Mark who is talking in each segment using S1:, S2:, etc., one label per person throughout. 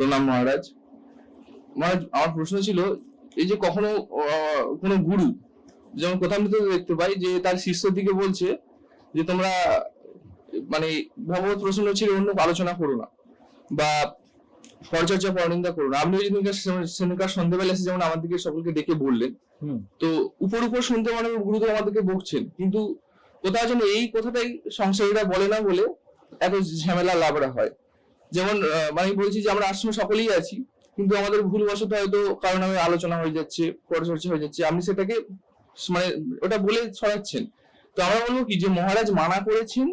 S1: প্রণাম মহারাজ। মহারাজ আমার প্রশ্ন ছিল এই যে কখনো কোনো গুরু যেমন কথামৃত দেখতে পাই যে তার শিষ্যর দিকে বলছে যে তোমরা মানে ভগবত প্রশ্ন ছিল অন্য আলোচনা করো না বা পরচর্চা পরনিন্দা করো না। আপনি ওই দিনকার সেদিনকার সন্ধ্যেবেলা এসে যেমন আমাদেরকে সকলকে ডেকে বললেন তো উপর উপর শুনতে মানে গুরুদেব আমাদেরকে বকছেন কিন্তু কোথাও যেন এই কথাটাই সংসারীরা বলে না বলে এত ঝামেলা লাভরা হয়। যেমন মানে বলছি যে আমরা আশ্রমে সকলেই আছি, কিন্তু আমাদের ভুলবশত হয়তো কারণ আমি আলোচনা হয়ে যাচ্ছে পরিচর্চা হয়ে যাচ্ছে, আপনি সেটাকে মানে ওটা বলে ছড়াচ্ছেন। তো আমরা বলব কি যে মহারাজ মানা করেছেন,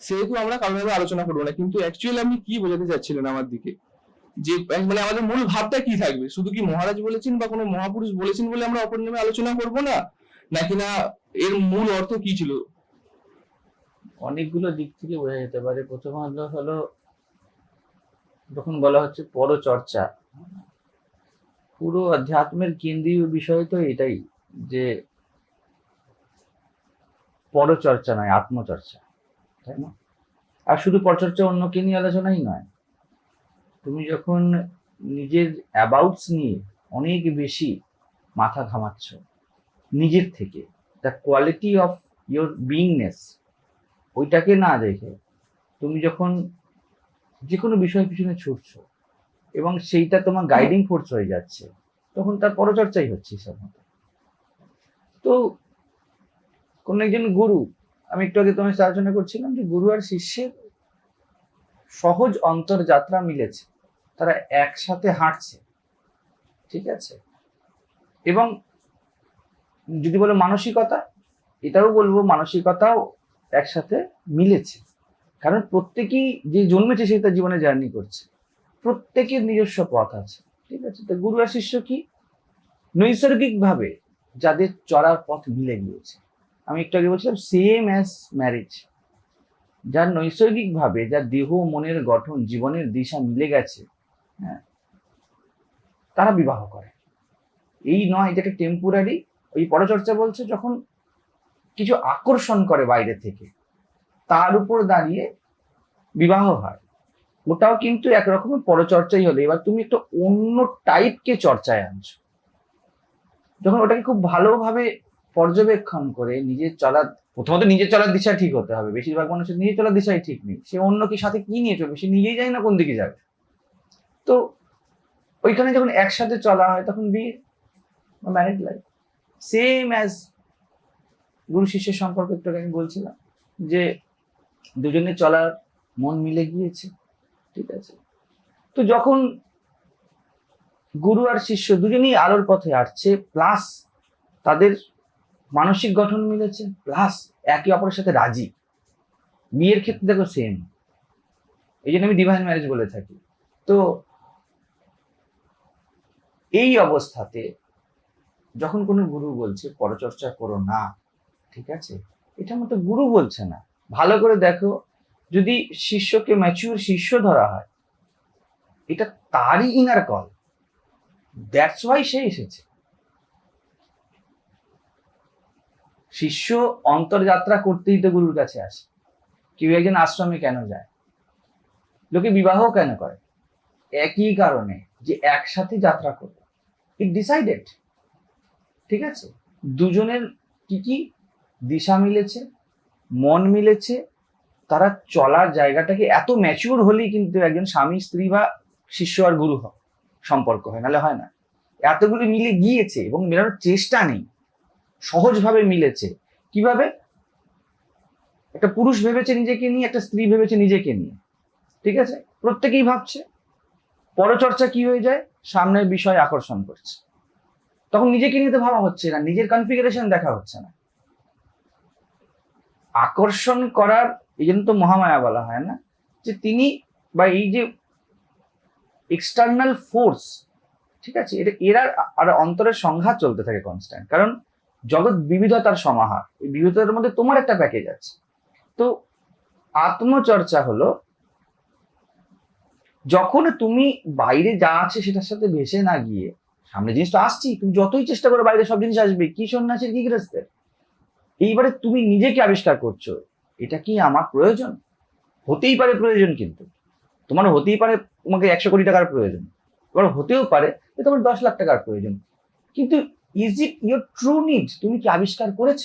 S1: সেহেতু আমরা কারণভাবে আলোচনা করব না। কিন্তু অ্যাকচুয়ালি আপনি কি বোঝাতে চাচ্ছিলেন আমার দিকে? যে মানে আমাদের মূল ভাবটা কি থাকবে? শুধু কি মহারাজ বলেছেন বা কোনো মহাপুরুষ বলেছেন বলে আমরা অপর নামে আলোচনা করব না? নাকি না এর মূল অর্থ কি ছিল?
S2: অনেকগুলো দিক থেকে বোঝা যেতে পারে। প্রথমত হলো যখন বলা হচ্ছে পরচর্চা, পুরো আধ্যাত্মের কেন্দ্রীয় বিষয় তো এটাই যে পরচর্চা নয়, আত্মচর্চা, তাই না? আর শুধু পরচর্চা অন্যকে নিয়ে আলোচনাই নয়। তুমি যখন নিজের অ্যাবাউটস নিয়ে অনেক বেশি মাথা ঘামাচ্ছ, নিজের থেকে, the quality of your beingness ওইটাকে না দেখে, তুমি যখন যে কোনো বিষয়ের পিছনে ছুটছো এবং সেইটা তোমার গাইডিং ফোর্স হয়ে যাচ্ছে, তখন তার পরচর্চাই হচ্ছে মতো। তো কোন একজন গুরু, আমি একটু আগে তোমার সাথে আলোচনা করছিলাম যে গুরু আর শিষ্যের সহজ অন্তর্যাত্রা মিলেছে, তারা একসাথে হাঁটছে, ঠিক আছে? এবং যদি বলো মানসিকতা, এটাও বলব মানসিকতাও একসাথে মিলেছে। কারণ প্রত্যেকেই যে জন্মেছে সে তার জীবনে জার্নি করছে। প্রত্যেকের নিজস্ব পথ আছে, ঠিক আছে? তো গুরু আর শিষ্য কি? নৈসর্গিকভাবে যাদের চলার পথ মিলে গিয়েছে। আমি একটু আগে বলছিলাম সেম অ্যাজ ম্যারেজ যার নৈসর্গিকভাবে, যার দেহ, মনের গঠন, জীবনের দিশা মিলে গেছে হ্যাঁ তারা বিবাহ করে। এই নয় যেটা টেম্পোরারি ওই পরচর্চা বলছে যখন কিছু আকর্ষণ করে বাইরে থেকে। তার উপর দাঁড়িয়ে বিবাহ হয়। ওটাও কিন্তু একরকমের পরচর্চাই হলো। এবার তুমি একটা অন্য টাইপকে চর্চায় আনছো। যখন ওটাকে খুব ভালোভাবে পর্যবেক্ষণ করে নিজের চলার, প্রথমত নিজের চলার দিশা ঠিক হতে হবে। বেশিরভাগ মানুষের নিজের চলার দিশাই ঠিক নেই। সে অন্য কি সাথে কি নিয়ে চলবে? সে নিজেই জানে না কোন দিকে যাবে। তো ওইখানে যখন একসাথে চলা হয়, তখন বিয়ে ম্যারিড লাইফ সেম অ্যাজ গুরু শিষ্যের সম্পর্কে একটু আমি বলছিলাম যে দুজনে চলার মন মিলে গিয়েছে, ঠিক আছে? তো যখন গুরু আর শিষ্য দুজনেই আলোর পথে হাঁটছে প্লাস তাদের মানসিক গঠন মিলেছে প্লাস একে অপরের সাথে রাজি। বিয়ের ক্ষেত্রে দেখো সেম এই জন্য আমি ডিভাইন ম্যারেজ বলে থাকি। তো এই অবস্থাতে যখন কোনো গুরু বলছে, পরচর্চা করো না, ঠিক আছে? এটা মতো গুরু বলছে না। ভালো করে দেখো, যদি শিষ্যকে ম্যাচিউর শিষ্য ধরা হয়, এটা তারই ইনার কল দ্যাটস ওয়াই সে এসেছে। শিষ্য অন্তর্যাত্রা করতেই তো গুরুর কাছে আসে। কেউ একজন আশ্রমে কেন যায়? লোকে বিবাহ কেন করে? একই কারণে যে একসাথে যাত্রা করবে। ইট ডিসাইডেড ঠিক আছে? দুজনের কি কি দিশা মিলেছে? মন মিলেছে, তারা চলার জায়গাটাকে এত ম্যাচিওর হলেই কিন্তু একজন স্বামী, স্ত্রী বা শিষ্য আর গুরু হয় সম্পর্ক হয়, নাহলে হয় না। এতগুলো মিলে গিয়েছে এবং মেলানোর চেষ্টা নেই। সহজভাবে মিলেছে। কীভাবে? একটা পুরুষ ভেবেছে নিজেকে নিয়ে, একটা স্ত্রী ভেবেছে নিজেকে নিয়ে। ঠিক আছে? প্রত্যেকেই ভাবছে। পরচর্চা কি হয়ে যায়? সামনের বিষয় আকর্ষণ করছে। তখন নিজেকে নিয়ে তো ভাবা হচ্ছে না, নিজের কনফিগারেশন দেখা হচ্ছে না। আকর্ষণ করার এই জন্য তো মহামায়া বলা হয়, না? যে তিনি বা এই যে এক্সটার্নাল ফোর্স ঠিক আছে? এটা এরা আর অন্তরের সংঘাত চলতে থাকে কনস্ট্যান্ট কারণ জগৎ বিবিধতার সমাহার। এই বিবিধতার মধ্যে তোমার একটা প্যাকেজ আছে। তো আত্মচর্চা হলো, যখন তুমি বাইরে যা আছে সেটার সাথে ভেসে না গিয়ে, সামনে জিনিস তো আসছি তুমি যতই চেষ্টা করো বাইরে সব জিনিস আসবে, কি সন্ন্যাসের কি গৃহস্থের? এইবারে তুমি নিজেকে আবিষ্কার করছ, এটা কি আমার প্রয়োজন? হতেই পারে প্রয়োজন কিন্তু। তোমার হতেই পারে তোমাকে একশো কোটি টাকার প্রয়োজন। এবার হতেও পারে যে তোমার দশ লাখ টাকার প্রয়োজন। কিন্তু is it your true need তুমি কি আবিষ্কার করেছ?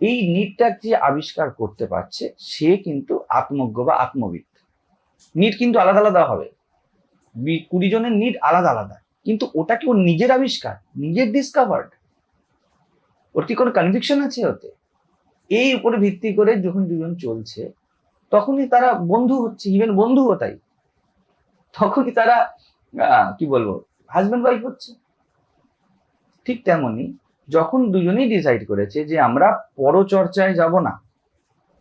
S2: এই নিডটা যে আবিষ্কার করতে পারছে, সে কিন্তু আত্মজ্ঞ বা আত্মবিদ। নিড কিন্তু আলাদা আলাদা হবে। কুড়ি জনের নিড আলাদা আলাদা। কিন্তু ওটা কি ওর নিজের আবিষ্কার? নিজের ডিসকভার্ড ওর কি কোনো কনভিকশন আছে ওতে? এই উপরে ভিত্তি করে যখন দুজন চলছে, তখনই তারা বন্ধু হচ্ছে ইভেন বন্ধুও তাই। তখনই তারা কি বলব হাজব্যান্ড ওয়াইফ হচ্ছে। ঠিক তেমনি যখন দুজনেই ডিসাইড করেছে যে আমরা পরচর্চায় যাব না,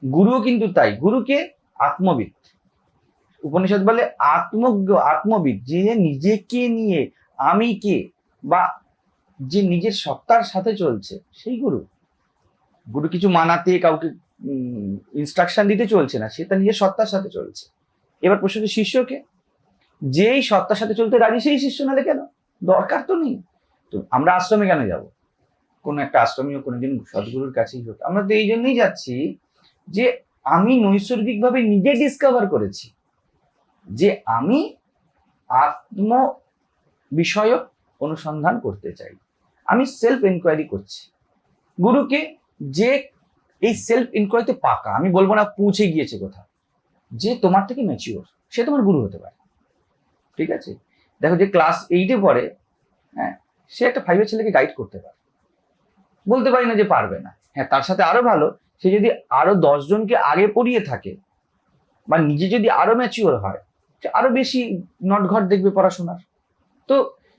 S2: গুরুও কিন্তু তাই, গুরুকে আত্মবিদ। উপনিষদ বলে আত্মজ্ঞ, আত্মবিদ, যে নিজেকে নিয়ে, আমি কে বা যে নিজের সত্তার সাথে চলছে, সেই গুরু। গুরু কিছু মানাতে, কাউকে ইনস্ট্রাকশন দিতে চলছে না, সে তার নিজের সত্তার সাথে চলছে। এবার প্রশ্ন শিষ্যকে, যেই সত্তার সাথে চলতে রাজি, সেই শিষ্য নালে কেন? দরকার তো নেই। তো আমরা আশ্রমে কেন যাব? কোনো একটা আশ্রমীয় কোনোদিন সদ্গুরুর কাছেই হোক। আমরা তো এই জন্যই যাচ্ছি যে আমি নৈসর্গিকভাবে নিজে ডিসকভার করেছি যে আমি আত্ম বিষয়ক অনুসন্ধান করতে চাই। আমি সেলফ এনকোয়ারি করছি। গুরুকে যে এই সেলফ ইনকোয়ারিতে পাকা, আমি বলব না পৌঁছে গিয়েছে কোথাও, যে তোমার থেকে ম্যাচিওর সে তোমার গুরু হতে পারে। ঠিক আছে? দেখো যে ক্লাস এইটে পড়ে হ্যাঁ সে একটা ফাইভের ছেলেকে গাইড করতে পারে। বলতে পারি না যে পারবে না। হ্যাঁ তার সাথে আরও ভালো, সে যদি আরও জনকে আগে পড়িয়ে থাকে, বা নিজে যদি আরও ম্যাচিওর হয়, সে আরও বেশি নটঘট দেখবে পড়াশোনার। তো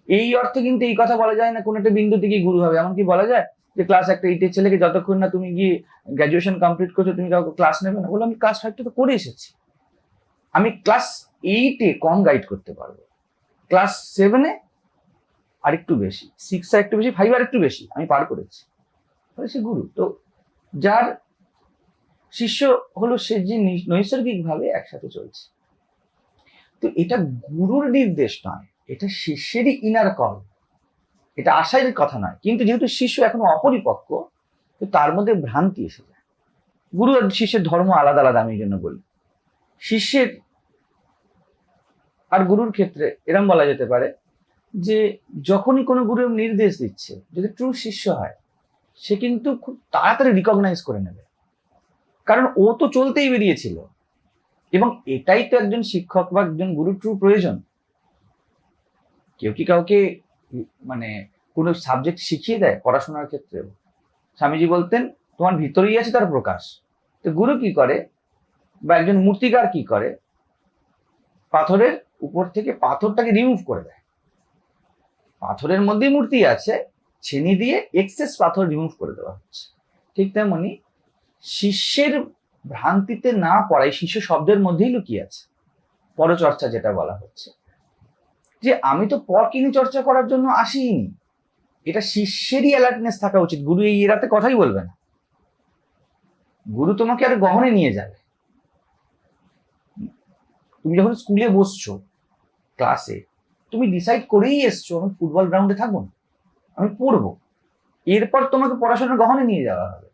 S2: এই অর্থে কিন্তু এই কথা বলা যায় না, কোনো একটা বিন্দু থেকে গুরু হবে। এমনকি বলা যায় যে ক্লাস একটা এইটের ছেলেকে যতক্ষণ না তুমি গিয়ে গ্র্যাজুয়েশন কমপ্লিট করছ, তুমি কাউকে ক্লাস নেবে না। বলো আমি ক্লাস ফাইভটা তো করে এসেছি। আমি ক্লাস এইটে কম গাইড করতে পারব। ক্লাস সেভেনে আর একটু বেশি সিক্স আর একটু বেশি ফাইভ আর একটু বেশি, আমি পার করেছি। সে গুরু। তো যার শিষ্য হলো সে যে নৈসর্গিকভাবে একসাথে চলছে। তো এটা গুরুর নির্দেশ নয়। এটা শিষ্যেরই ইনার কল এটা আশার কথা নয়। কিন্তু যেহেতু শিষ্য এখনও অপরিপক্ক, তো তার মধ্যে ভ্রান্তি এসে যায়। গুরু আর শিষ্যের ধর্ম আলাদা আলাদা, আমি এই জন্য বলি। শিষ্যের আর গুরুর ক্ষেত্রে এরম বলা যেতে পারে যে, যখনই কোনো গুরু নির্দেশ দিচ্ছে, যদি ট্রু শিষ্য হয়, সে কিন্তু খুব তাড়াতাড়ি রিকগনাইজ করে নেবে। কারণ ও তো চলতেই বেরিয়েছিল। এবং এটাই তো একজন শিক্ষক বা একজন গুরু ট্রু প্রয়োজন। কেউ কি কাউকে মানে কোনো সাবজেক্ট শিখিয়ে দেয় পড়াশোনার ক্ষেত্রেও? স্বামীজি বলতেন, তোমার ভিতরেই আছে তার প্রকাশ। তো গুরু কি করে? বা একজন মূর্তিকার কি করে? পাথরের উপর থেকে পাথরটাকে রিমুভ করে দেয়। পাথরের মধ্যেই মূর্তি আছে, ছেনি দিয়ে এক্সেস পাথর রিমুভ করে দেওয়া হচ্ছে। ঠিক তেমনি শিষ্যের ভ্রান্তিতে না পড়াই শিষ্য শব্দের মধ্যেই লুকিয়ে আছে। পরচর্চা যেটা বলা হচ্ছে। যে আমি তো পরকিনি চর্চা করার জন্য আসিনি। এটা শিষ্যেরই অ্যালার্টনেস থাকা উচিত। গুরু এই এরাতে কথাই বলবে না। গুরু তোমাকে আর গহনে নিয়ে যাবে। তুমি যখন স্কুলে বসছো ক্লাসে তুমি ডিসাইড করেই এসছো, আমি ফুটবল গ্রাউন্ডে থাকব না, আমি পড়ব। এরপর তোমাকে পড়াশোনার গহনে নিয়ে যাওয়া হবে।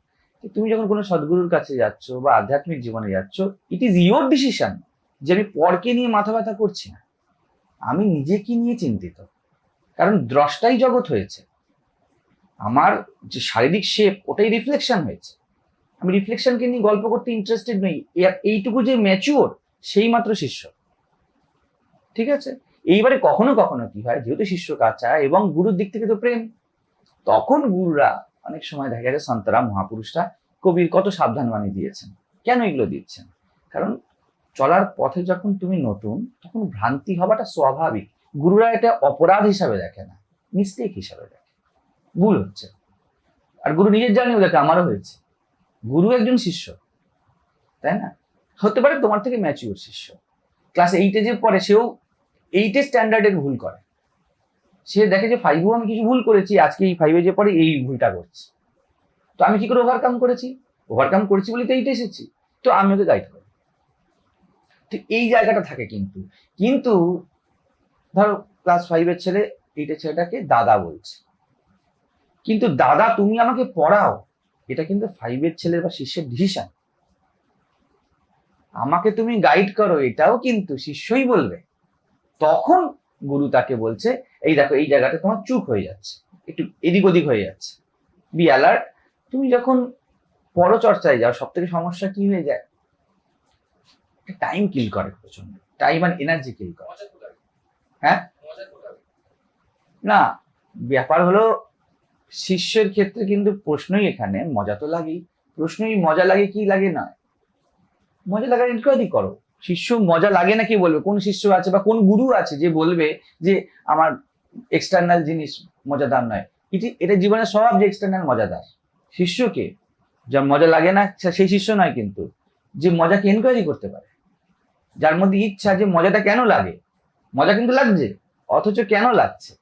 S2: তুমি যখন কোনো সদ্গুরুর কাছে যাচ্ছ বা আধ্যাত্মিক জীবনে যাচ্ছ ইট ইজ ইয়োর ডিসিশন যে আমি পরকে নিয়ে মাথা ব্যথা করছি না। আমি নিজেকে নিয়ে চিন্তিত। কারণ দ্রষ্টাই জগৎ হয়েছে। আমার যে শারীরিক শেপ ওটাই রিফ্লেকশন হয়েছে। আমি রিফ্লেকশনকে নিয়ে গল্প করতে ইন্টারেস্টেড নই। এইটুকু যে ম্যাচিওর সেই মাত্র শিষ্য। ঠিক আছে? এইবারে কখনো কখনো কি হয়, যেহেতু শিষ্য কাঁচা এবং গুরুর দিক থেকে তো প্রেম, তখন গুরুরা অনেক সময় দেখা যায় সন্তরা মহাপুরুষরা কবির কত সাবধান বাণী দিয়েছেন। কেন এগুলো দিচ্ছেন? কারণ চলার পথে যখন তুমি নতুন, তখন ভ্রান্তি হওয়াটা স্বাভাবিক। গুরুরা এটা অপরাধ হিসাবে দেখে না মিস্টেক হিসাবে দেখে। ভুল হচ্ছে। আর গুরু নিজের জানেও দেখে, আমারও হয়েছে। গুরু একজন শিষ্য, তাই না? হতে পারে তোমার থেকে ম্যাচিওর শিষ্য। ক্লাস এইটে যে পড়ে, সেও এইটে স্ট্যান্ডার্ডের ভুল করে। সে দেখে যে ফাইভেও আমি কিছু ভুল করেছি, আজকে এই ফাইভে যে পড়ে, এই ভুলটা করছি। তো আমি কি করে ওভারকাম করেছি? ওভারকাম করেছি বলে তো এইটা এসেছি। তো আমি ওকে গাইড করি। এই জায়গাটা থাকে কিন্তু। কিন্তু ধরো ক্লাস ফাইভের ছেলে এইটা ছেলেটাকে দাদা বলছে। কিন্তু দাদা তুমি আমাকে পড়াও, এটা কিন্তু ফাইভের ছেলের বা শিষ্যের ডিসিশন আমাকে তুমি গাইড করো, এটাও কিন্তু শিষ্যই বলবে। তখন গুরু তাকে বলছে, এই দেখো, এই জায়গাটা তোমার চুপ হয়ে যাচ্ছে। একটু এদিক ওদিক হয়ে যাচ্ছে। বি অ্যালার্ট তুমি যখন পরচর্চায় যাও সব থেকে সমস্যা কি হয়ে যায়? টাইম কিল করে প্রচণ্ড। টাইম আর এনার্জি কিল করে। হ্যাঁ? না ব্যাপার হলো শিষ্যের ক্ষেত্রে কিন্তু প্রশ্নই এখানে মজা তো লাগেই। প্রশ্নই মজা লাগে কি লাগে না। মজা লাগার ইনকোয়ারি করো। শিষ্য মজা লাগে না কি বলবে? কোন শিষ্য আছে বা কোন গুরু আছে যে বলবে যে আমার এক্সটার্নাল জিনিস মজাদার নয়। এটি এটা জীবনের স্বভাব যে এক্সটার্নাল মজাদার। শিষ্যকে যার মজা লাগে না সেই শিষ্য নয় কিন্তু যে মজাকে এনকোয়ারি করতে পারে। যার মধ্যে ইচ্ছা যে মজাটা কেন লাগে? মজা কিন্তু লাগছে, অথচ কেন লাগছে?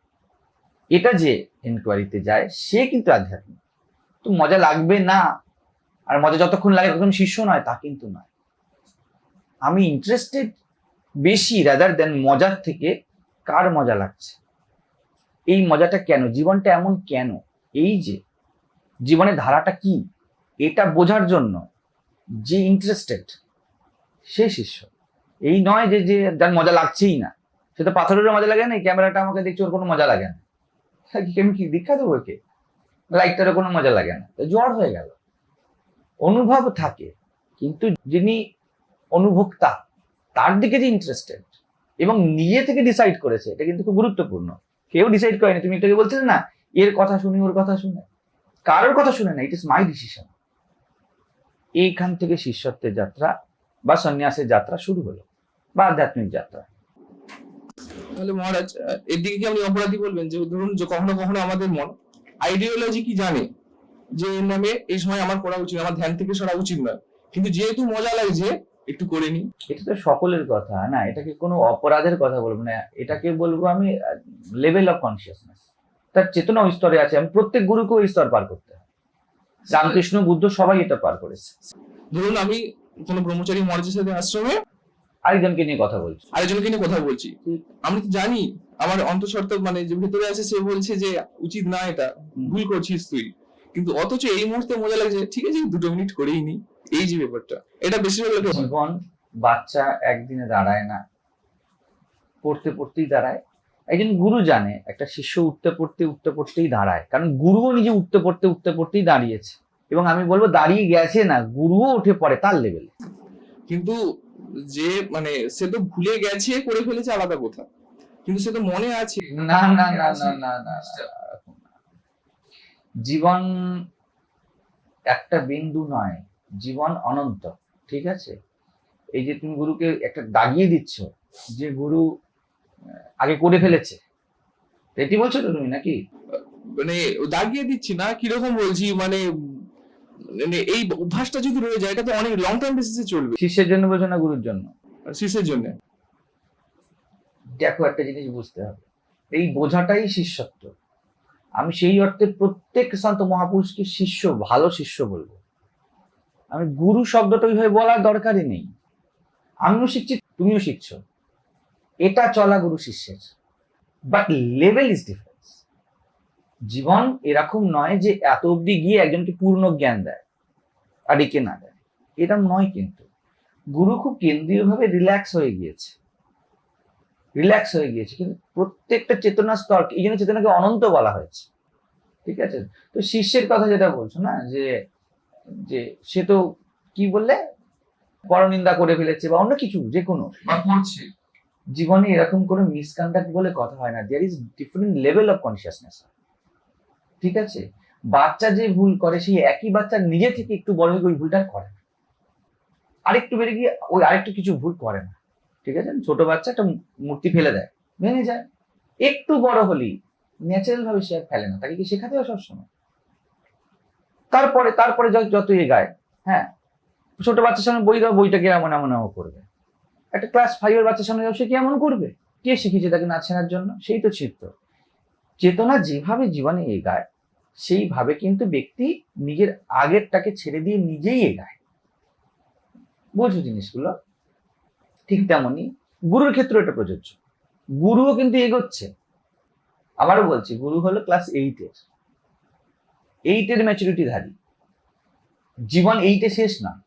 S2: এটা যে এনকোয়ারিতে যায়, সে কিন্তু আধ্যাত্মিক। তো মজা লাগবে না, আর মজা যতক্ষণ লাগে ততক্ষণ শিষ্য নয়, তা কিন্তু নয়। আমি ইন্টারেস্টেড বেশি রাদার দেন মজার থেকে কার মজা লাগছে? এই মজাটা কেন? জীবনটা এমন কেন? এই যে, জীবনের ধারাটা কি? এটা বোঝার জন্য যে ইন্টারেস্টেড সে শিষ্য। এই নয় যে যে যার মজা লাগছেই না। সে তো পাথরেরও মজা লাগে না, এই ক্যামেরাটা আমাকে দেখছে ওর কোনো মজা লাগে না। আমি কি দীক্ষা দেবো একে? লাইটটারও কোনো মজা লাগে না। জ্বর হয়ে গেল। অনুভব থাকে, কিন্তু যিনি অনুভোক্তা, তার দিকে যে ইন্টারেস্টেড এবং নিজে থেকে ডিসাইড করেছে, এটা কিন্তু খুব গুরুত্বপূর্ণ। কেউ ডিসাইড করেনি, তুমি এটাকে বলছিলে না, এর কথা শুনি, ওর কথা শুনে। কারোর কথা শুনে না ইট ইস মাই ডিসিশন এইখান থেকে শিষ্যত্বের যাত্রা বা সন্ন্যাসের যাত্রা শুরু হলো। বা আধ্যাত্মিক যাত্রা
S1: তাহলে মহারাজ এর দিকে কি আপনি অপরাধী বলবেন? যে ধরুন যে কখনো কখনো আমাদের মন আইডিওলজি কি জানে যে এর নামে এই সময় আমার করা উচিত আমার ধ্যান থেকে সরা উচিত নয়। কিন্তু যেহেতু মজা লাগছে একটু করে নি
S2: এটা তো সকলের কথা না? এটাকে কোনো অপরাধের কথা বলব? না এটাকে বলব আমি লেভেল অফ কনসিয়াসনেস তার চেতনা ওই স্তরে আছে আমি প্রত্যেক গুরুকে ওই স্তর পার করতে হয়। রামকৃষ্ণ বুদ্ধ সবাই এটা পার করেছে।
S1: ধরুন আমি কোনো ব্রহ্মচারী মহারাজের সাথে আশ্রমে
S2: আরেকজনকে নিয়ে কথা বলছি।
S1: আরেকজনকে নিয়ে কথা বলছি। আমি তো জানি আমার অন্তঃসত্ত্ব মানে যে ভেতরে আছে সে বলছে যে উচিত না এটা ভুল করছিস তুই। কিন্তু অথচ এই মুহূর্তে মজা লাগছে ঠিক আছে দুটো মিনিট করেই নি। এই যে ব্যাপারটা এটা বেশিরভাগ লোকের
S2: জীবন বাচ্চা একদিনে দাঁড়ায় না পড়তে পড়তেই দাঁড়ায়। একজন গুরু জানে একটা শিষ্য উঠতে পড়তে উঠতে পড়তেই দাঁড়ায়। কারণ গুরুও নিজে উঠতে পড়তে উঠতে পড়তেই দাঁড়িয়েছে। এবং আমি বলব দাঁড়িয়ে গেছে না গুরুও উঠে পড়ে তার লেভেলে
S1: কিন্তু যে মানে সে তো ভুলে গেছে করে ফেলেছে আলাদা কথা কিন্তু সে তো মনে আছে।
S2: না না না না না না জীবন একটা বিন্দু নয় জীবন অনন্ত ঠিক আছে? এই যে তুমি গুরুকে একটা দাগিয়ে দিচ্ছ যে গুরু আগে করে ফেলেছে। এটি বলছো তো তুমি নাকি?
S1: মানে দাগিয়ে দিচ্ছি না কীরকম বলছি? মানে মানে এই অভ্যাসটা যদি রয়ে যায় এটা তো অনেক লং টার্ম বেসিসে চলবে।
S2: শিষ্যের জন্য বলছো না গুরুর জন্য?
S1: শিষ্যের জন্য।
S2: দেখো একটা জিনিস বুঝতে হবে। এই বোঝাটাই শিষ্যত্ব। আমি সেই অর্থে প্রত্যেক সন্ত মহাপুরুষকে শিষ্য ভালো শিষ্য বলব। আমি গুরু শব্দটা ওইভাবে বলার দরকারই নেই। আমিও শিখছি তুমিও শিখছো। এটা চলা গুরু শিষ্যের। বাট লেভেল ইজ ডিফারেন্স জীবন এরকম নয় যে এত অবধি গিয়ে একজনকে পূর্ণ জ্ঞান দেয় আর একে না দেয়। এরকম নয় কিন্তু। গুরু খুব কেন্দ্রীয়ভাবে রিল্যাক্স হয়ে গিয়েছে। রিল্যাক্স হয়ে গিয়েছে। কিন্তু প্রত্যেকটা চেতনা স্তর এই জন্য চেতনাকে অনন্ত বলা হয়েছে। ঠিক আছে? তো শিষ্যের কথা যেটা বলছো না যে যে সে তো কি বললে? পরনিন্দা করে ফেলেছে বা অন্য কিছু যে কোনো। জীবনে এরকম কোনো মিসকন্ডাক্ট বলে কথা হয় না। There is different level of consciousness ঠিক আছে? বাচ্চা যে ভুল করে, সেই একই বাচ্চা নিজে থেকে একটু বড় হয়ে ওই ভুলটা করে আরেকটু বেড়ে গিয়ে ওই আরেকটু কিছু ভুল করে না। ঠিক আছে? ছোট বাচ্চা একটা মূর্তি ফেলে দেয়, ভেঙে যায়। একটু বড় হলেই ন্যাচারাল ভাবে সে ফেলে না, তাকে কি শেখাতে হয় সবসময়? তারপরে তারপরে যত এগায় হ্যাঁ? ছোট বাচ্চার সামনে বই দাও, বইটাকে এমন এমন এমন করবে। একটা ক্লাস ফাইভের বাচ্চার সামনে যাও সে কি এমন করবে? কে শিখেছে তাকে নাচ জন্য? সেই তো চিত্ত চেতনা যেভাবে জীবনে এগায় সেইভাবে কিন্তু ব্যক্তি নিজের আগেরটাকে ছেড়ে দিয়ে নিজেই এগায়। বোঝো জিনিসগুলো? ঠিক তেমনই। গুরুর ক্ষেত্রে এটা প্রযোজ্য। গুরুও কিন্তু এগোচ্ছে। আবারও বলছি, গুরু হলো ক্লাস এইটের এইটের ম্যাচুরিটি ধারী। জীবন এইটে শেষ না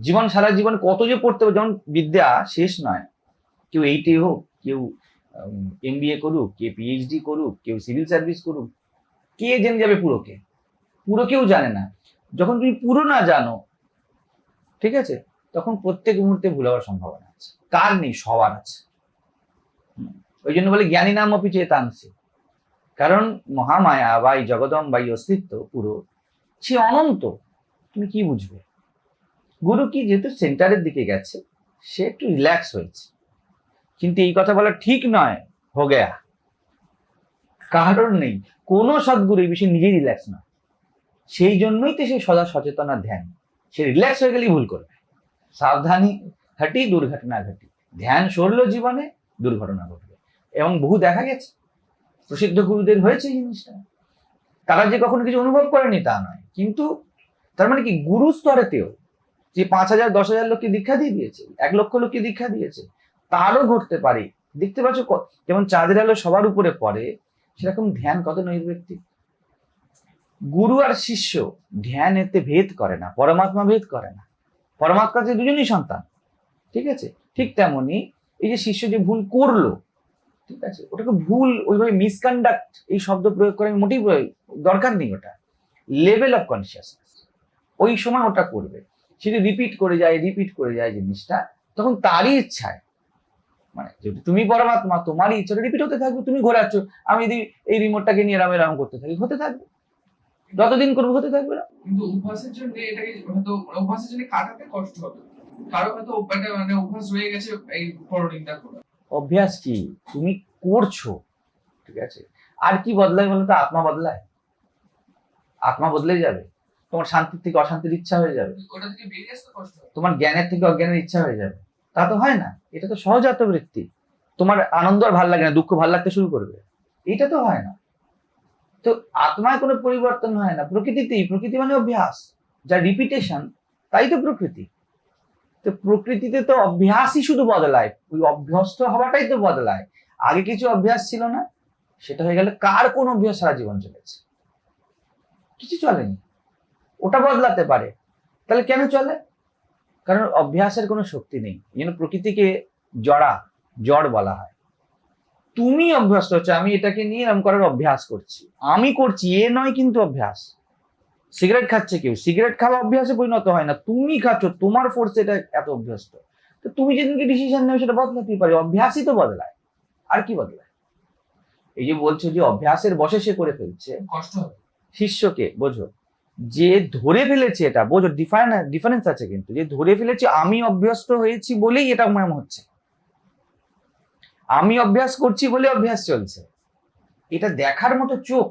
S2: জীবন, সারা জীবন কত যে পড়তে হবে, যেমন বিদ্যা শেষ নয়। কেউ এইটে হোক, কেউ এম করুক কে পিএইচডি করুক, কেউ সিভিল সার্ভিস করুক কে জেনে যাবে পুরোকে? পুরো কেউ জানে না। যখন তুমি পুরো না জানো, ঠিক আছে? তখন প্রত্যেক মুহূর্তে ভুল হওয়ার সম্ভাবনা আছে। কার নেই? সবার আছে। ওই জন্য বলে জ্ঞানী নাম অপি চেতাংশে। কারণ মহামায়া বা এই জগদম বা এই অস্তিত্ব পুরো, সে অনন্ত। তুমি কি বুঝবে? গুরু কি যেহেতু সেন্টারের দিকে গেছে, সে একটু রিল্যাক্স হয়েছে। কিন্তু এই কথা বলা ঠিক নয়, হো গেয়া। কারণ নেই। কোনো সদ্গুরু এই বিষয়ে নিজেই রিল্যাক্স নয় সেই জন্যই তো সে সদা সচেতন আর ধ্যান। সে রিল্যাক্স হয়ে গেলেই ভুল করবে। সাবধানী ঘাটি, দুর্ঘটনা ঘটি। ধ্যান সরল জীবনে দুর্ঘটনা ঘটবে। এবং বহু দেখা গেছে। প্রসিদ্ধ গুরুদের হয়েছে জিনিসটা। তারা যে কখনো কিছু অনুভব করেনি তা নয়। কিন্তু তার মানে কি? গুরু স্তরেতেও যে পাঁচ হাজার, দশ হাজার লোককে দীক্ষা দিয়ে দিয়েছে, এক লক্ষ লোককে দীক্ষা দিয়েছে, তারও ঘটতে পারে। দেখতে পাচ্ছ যেমন চাঁদের আলো সবার উপরে পড়ে সেরকম ধ্যান কত নৈর্ব্যক্তিক গুরু আর শিষ্য ধ্যান এতে ভেদ করে না, পরমাত্মা ভেদ করে না। পরমাত্মা যে দুজনই সন্তান, ঠিক আছে? ঠিক তেমনি এই যে শিষ্য যে ভুল করল, ঠিক আছে? ওটাকে ভুল ওইভাবে মিসকন্ডাক্ট এই শব্দ প্রয়োগ করে আমি মোটেই দরকার নেই ওটা। লেভেল অফ কনসিয়াসনেস ওই সময় ওটা করবে। সে যদি রিপিট করে যায় রিপিট করে যায় জিনিসটা, তখন তারই ইচ্ছায় মানে যদি তুমি পরমাত্মা তোমারই ইচ্ছাটা রিপিট হতে থাকবে তুমি ঘোরাচ্ছ আমি যদি এই রিমোটটাকে নিয়ে রামে রাম করতে থাকি হতে থাকবে। যতদিন করব হতে থাকবে না।
S1: কিন্তু অভ্যাসের জন্য এটাকে হয়তো মানে অভ্যাসের জন্য কাটাতে কষ্ট হবে। কারও হয়তো মানে অভ্যাস রয়ে গেছে এই পরনিন্দা করা।
S2: অভ্যাস কি? তুমি করছ ঠিক আছে? আর কি বদলায় বলো তো আত্মা বদলায়। আত্মা বদলে যাবে। তোমার শান্তির থেকে অশান্তির ইচ্ছা হয়ে যাবে।
S1: ওটা থেকে বেরিয়ে আসতে কষ্ট
S2: তোমার জ্ঞানের থেকে অজ্ঞানের ইচ্ছা হয়ে যাবে। তা তো হয় না। এটা তো সহজাত বৃত্তি তোমার আনন্দ আর ভালো লাগে না, দুঃখ ভালো লাগতে শুরু করবে। এটা তো হয় না। তো আত্মায় কোনো পরিবর্তন হয় না। প্রকৃতিতেই প্রকৃতি মানে অভ্যাস। যা রিপিটেশন তাই তো প্রকৃতি। তো প্রকৃতিতে তো অভ্যাসই শুধু বদলায়। ওই অভ্যস্ত হওয়াটাই তো বদলায়। আগে কিছু অভ্যাস ছিল না, সেটা হয়ে গেলে কার কোন অভ্যাস সারা জীবন চলেছে? কিছু চলেনি। ওটা বদলাতে পারে। তাহলে কেন চলে? কারণ অভ্যাসের কোনো শক্তি নেই। জন্য প্রকৃতিকে জড়া জড় বলা হয়। তুমি অভ্যস্ত হচ্ছে আমি এটাকে নিয়ে এরকম করার অভ্যাস করছি। আমি করছি এ নয় কিন্তু অভ্যাস। সিগারেট খাচ্ছে কেউ সিগারেট খাওয়া অভ্যাসে পরিণত হয় না। তুমি খাচ্ছ তোমার ফোর্সে এটা এত অভ্যস্ত। তো তুমি যেদিনকে ডিসিশন নেবে সেটা বদলাতেই পারে। অভ্যাসই তো বদলায়। আর কি বদলায়? এই যে বলছো যে অভ্যাসের বসে সে করে ফেলছে।
S1: কষ্ট
S2: শিষ্যকে বোঝো। যে ধরে ফেলেছে এটা, বোঝো ডিফারেন্স ডিফারেন্স আছে কিন্তু, যে ধরে ফেলেছে, আমি অভ্যস্ত হয়েছি বলেই এটা মনে হচ্ছে। আমি অভ্যাস করছি বলে অভ্যাস চলছে। এটা দেখার মতো চোখ,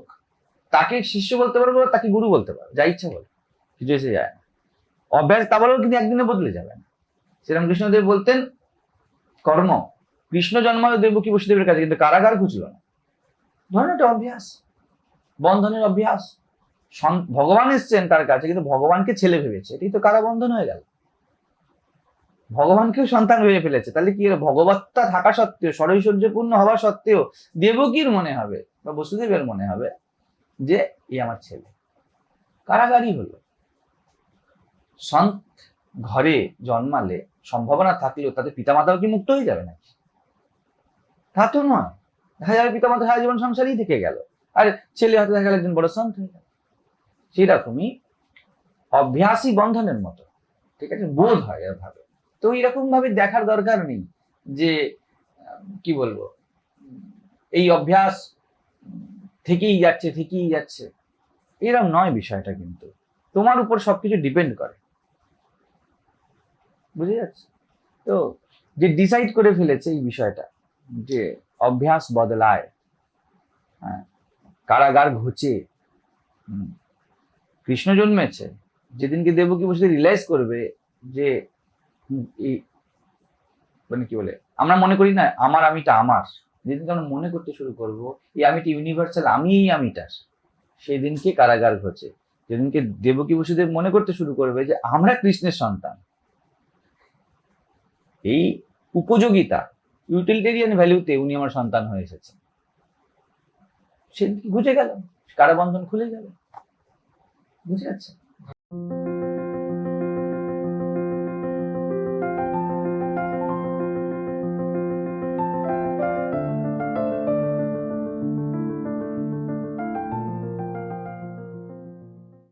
S2: তাকে শিষ্য বলতে পারব তাকে গুরু বলতে পারব, যা ইচ্ছা বলে, কিছু এসে যায় না। অভ্যাস, তা বলেও কিন্তু একদিনে বদলে যাবে না। শ্রীরামকৃষ্ণদেব বলতেন, কর্ম, কৃষ্ণ জন্মায় দেবকী বসুদেবের কাছে, কিন্তু কারাগার খুঁজল না। ধরেন এটা অভ্যাস, বন্ধনের অভ্যাস। ভগবান এসছেন তার কাছে, কিন্তু ভগবানকে ছেলে ভেবেছে। এটাই তো কারাবন্ধন হয়ে গেল। ভগবানকেও সন্তান ভেবে ফেলেছে। তাহলে কি ভগবত্তা থাকা সত্ত্বেও সরৈশ্বর্যপূর্ণ হওয়া সত্ত্বেও দেবকীর মনে হবে, বা বসুদেবের মনে হবে, যে এই আমার ছেলে? কারাগারই হলো। সন্ত ঘরে জন্মালে সম্ভাবনা থাকলেও তাদের পিতামাতাও কি মুক্ত হয়ে যাবে নাকি? তা তো নয়। দেখা যাবে পিতামাতা সারা জীবন সংসারই থেকে গেল। আর ছেলে হয়তো দেখা গেল একজন বড় সন্ত হয়ে গেল। সেই রকমই অভ্যাসই বন্ধনের মতো, ঠিক আছে? বোধ হয় এভাবে। তো এরকম ভাবে দেখার দরকার নেই যে, কি বলব, এই অভ্যাস থেকেই যাচ্ছে থেকেই যাচ্ছে। এরকম নয় বিষয়টা কিন্তু। তোমার উপর সবকিছু ডিপেন্ড করে। বুঝে যাচ্ছে? তো যে ডিসাইড করে ফেলেছে এই বিষয়টা, যে অভ্যাস বদলায় হ্যাঁ কারাগার ঘুচে কৃষ্ণ জন্মেছে, যেদিনকে দেবকী বসে রিয়েলাইজ করবে যে মানে কি বলে, আমরা মনে করি না আমার আমিটা আমার, যেদিনকে আমরা মনে করতে শুরু করব, এই আমিটা ইউনিভার্সাল আমি আমিটার সেই দিনকে কারাগার ঘটে, যেদিনকে দেবকী বসুদেব মনে করতে শুরু করবে যে আমরা কৃষ্ণের সন্তান। এই উপযোগিতা ইউটিলিটেরিয়ান ভ্যালুতে উনি আমার সন্তান হয়ে এসেছেন। সেদিনকে ঘুচে গেল, কারাবন্ধন খুলে যাবে বুঝে যাচ্ছে।